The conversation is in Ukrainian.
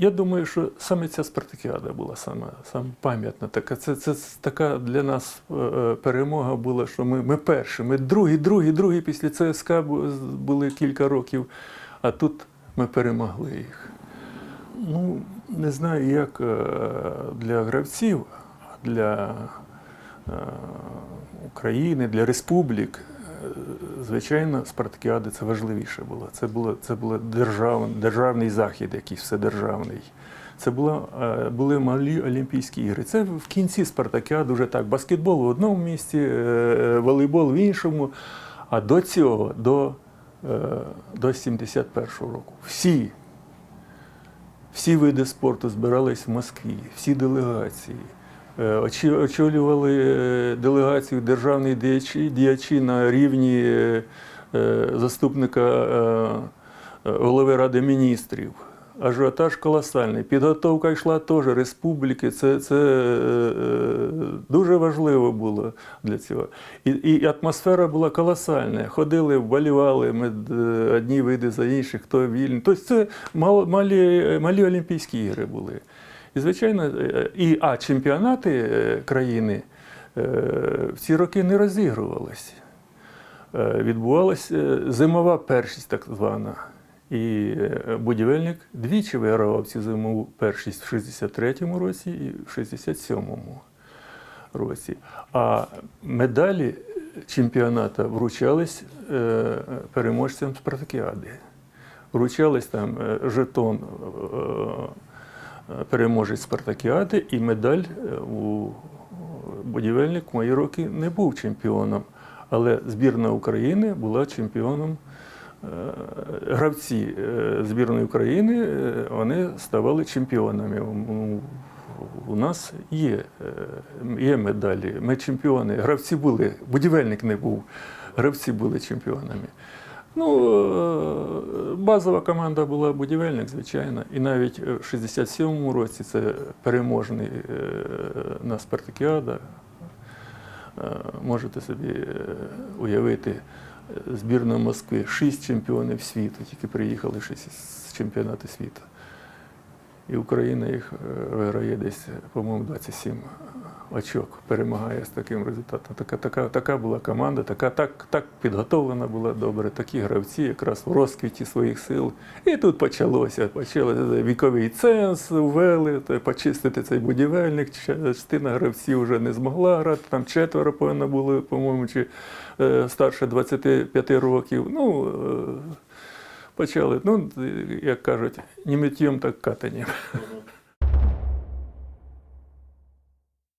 я думаю, що саме ця спартакіада була саме, саме пам'ятна. Така, це, це така для нас е, е, перемога була, що ми, ми перші, ми другі, другі, другі після ЦСКА були кілька років, а тут ми перемогли їх. Ну, не знаю, як е, для гравців, для України, для республік. Звичайно, спартакіади це важливіше було. Це було, це було держав, державний захід, якийсь вседержавний. Це було, е, були малі Олімпійські ігри. Це в кінці спартакіади вже так. Баскетбол в одному місці, е, волейбол в іншому. А до цього, до, е, до 71-го року, всі всі види спорту збирались в Москві, всі делегації. Е, Очолювали е, делегацію державні діячі, діячі на рівні е, заступника голови Ради міністрів. Ажіотаж колосальний. Підготовка йшла теж республіки. Це, це дуже важливо було для цього. І, і атмосфера була колосальна. Ходили, вболівали ми одні види за інші, хто вільний. Тобто це мал- малі, малі Олімпійські ігри були. І, звичайно, е, і, а чемпіонати е, країни е, в ці роки не розігрувалися. Е, Відбувалася е, зимова першість, так звана. І е, будівельник двічі вигравав цю зимову першість в 63-му році і в 67-му році. А медалі чемпіонату вручались е, переможцям спартакіади. Вручались там е, жетон е, е, переможець спартакіади і медаль е, у будівельник в мої роки не був чемпіоном. Але збірна України була чемпіоном. Е, Гравці е, збірної України е, вони ставали чемпіонами. У- нас є, е, є медалі. Ми чемпіони. Гравці були, будівельник не був, гравці були чемпіонами. Ну, е, базова команда була будівельник, звичайно. І навіть е, в 67-му році це переможний е, на Спартакіада. Можете собі уявити збірну Москви, шість чемпіонів світу, тільки приїхали шість з чемпіонату світу. І Україна їх е, виграє десь, по-моєму, 27 очок, перемагає з таким результатом. Така, така, така була команда, така, так, так підготовлена була добре, такі гравці якраз в розквіті своїх сил. І тут почалося, почалося віковий ценз, ввели, почистити цей будівельник. Частина гравців вже не змогла грати, там четверо повинно було, по-моєму, чи е, старше 25 років. Ну, е, почали, ну, як кажуть, не миттєм, так катанням.